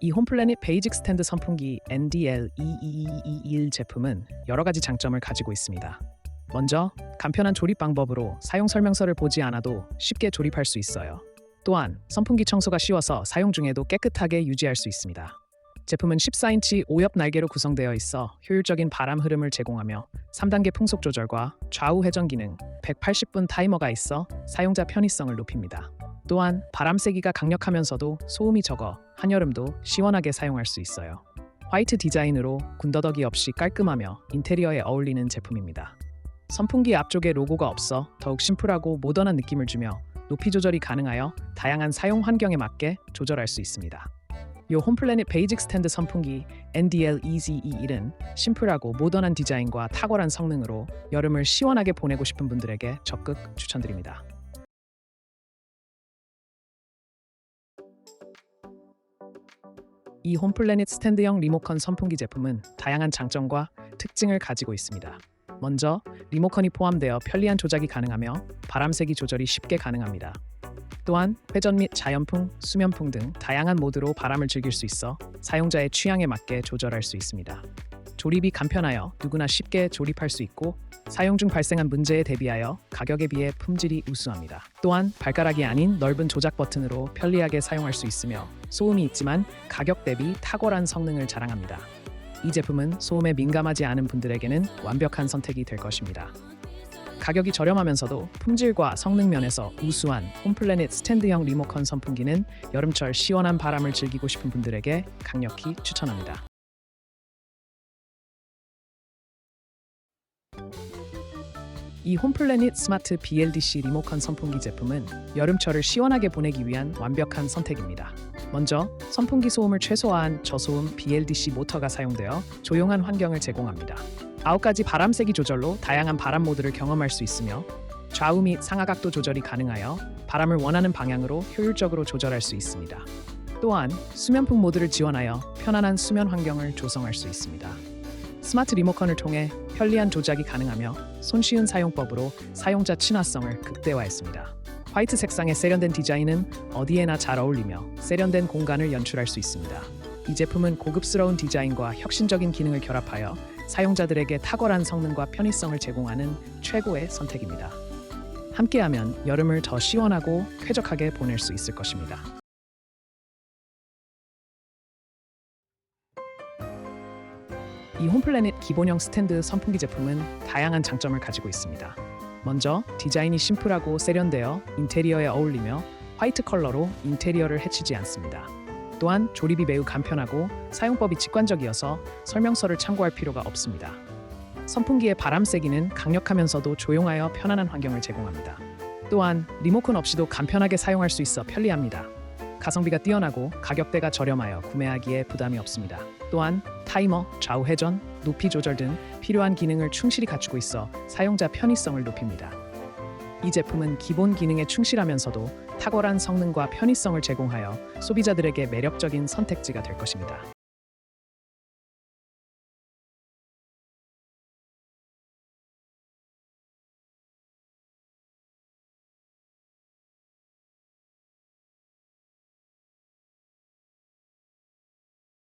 이 홈플래닛 베이직 스탠드 선풍기 NDL2221 제품은 여러 가지 장점을 가지고 있습니다. 먼저 간편한 조립 방법으로 사용 설명서를 보지 않아도 쉽게 조립할 수 있어요. 또한 선풍기 청소가 쉬워서 사용 중에도 깨끗하게 유지할 수 있습니다. 제품은 14인치 오엽 날개로 구성되어 있어 효율적인 바람 흐름을 제공하며 3단계 풍속 조절과 좌우 회전 기능, 180분 타이머가 있어 사용자 편의성을 높입니다. 또한 바람 세기가 강력하면서도 소음이 적어 한여름도 시원하게 사용할 수 있어요. 화이트 디자인으로 군더더기 없이 깔끔하며 인테리어에 어울리는 제품입니다. 선풍기 앞쪽에 로고가 없어 더욱 심플하고 모던한 느낌을 주며 높이 조절이 가능하여 다양한 사용 환경에 맞게 조절할 수 있습니다. 요 홈플래닛 베이직 스탠드 선풍기 NDL-EZ21은 심플하고 모던한 디자인과 탁월한 성능으로 여름을 시원하게 보내고 싶은 분들에게 적극 추천드립니다. 이 홈플래닛 스탠드형 리모컨 선풍기 제품은 다양한 장점과 특징을 가지고 있습니다. 먼저 리모컨이 포함되어 편리한 조작이 가능하며 바람 세기 조절이 쉽게 가능합니다. 또한 회전 및 자연풍, 수면풍 등 다양한 모드로 바람을 즐길 수 있어 사용자의 취향에 맞게 조절할 수 있습니다. 조립이 간편하여 누구나 쉽게 조립할 수 있고 사용 중 발생한 문제에 대비하여 가격에 비해 품질이 우수합니다. 또한 발가락이 아닌 넓은 조작 버튼으로 편리하게 사용할 수 있으며 소음이 있지만 가격 대비 탁월한 성능을 자랑합니다. 이 제품은 소음에 민감하지 않은 분들에게는 완벽한 선택이 될 것입니다. 가격이 저렴하면서도 품질과 성능 면에서 우수한 홈플래닛 스탠드형 리모컨 선풍기는 여름철 시원한 바람을 즐기고 싶은 분들에게 강력히 추천합니다. 이 홈플래닛 스마트 BLDC 리모컨 선풍기 제품은 여름철을 시원하게 보내기 위한 완벽한 선택입니다. 먼저 선풍기 소음을 최소화한 저소음 BLDC 모터가 사용되어 조용한 환경을 제공합니다. 아홉 가지 바람 세기 조절로 다양한 바람 모드를 경험할 수 있으며 좌우 및 상하각도 조절이 가능하여 바람을 원하는 방향으로 효율적으로 조절할 수 있습니다. 또한 수면풍 모드를 지원하여 편안한 수면 환경을 조성할 수 있습니다. 스마트 리모컨을 통해 편리한 조작이 가능하며 손쉬운 사용법으로 사용자 친화성을 극대화했습니다. 화이트 색상의 세련된 디자인은 어디에나 잘 어울리며 세련된 공간을 연출할 수 있습니다. 이 제품은 고급스러운 디자인과 혁신적인 기능을 결합하여 사용자들에게 탁월한 성능과 편의성을 제공하는 최고의 선택입니다. 함께하면 여름을 더 시원하고 쾌적하게 보낼 수 있을 것입니다. 이 홈플래닛 기본형 스탠드 선풍기 제품은 다양한 장점을 가지고 있습니다. 먼저 디자인이 심플하고 세련되어 인테리어에 어울리며 화이트 컬러로 인테리어를 해치지 않습니다. 또한 조립이 매우 간편하고 사용법이 직관적이어서 설명서를 참고할 필요가 없습니다. 선풍기의 바람 세기는 강력하면서도 조용하여 편안한 환경을 제공합니다. 또한 리모컨 없이도 간편하게 사용할 수 있어 편리합니다. 가성비가 뛰어나고 가격대가 저렴하여 구매하기에 부담이 없습니다. 또한 타이머, 좌우 회전, 높이 조절 등 필요한 기능을 충실히 갖추고 있어 사용자 편의성을 높입니다. 이 제품은 기본 기능에 충실하면서도 탁월한 성능과 편의성을 제공하여 소비자들에게 매력적인 선택지가 될 것입니다.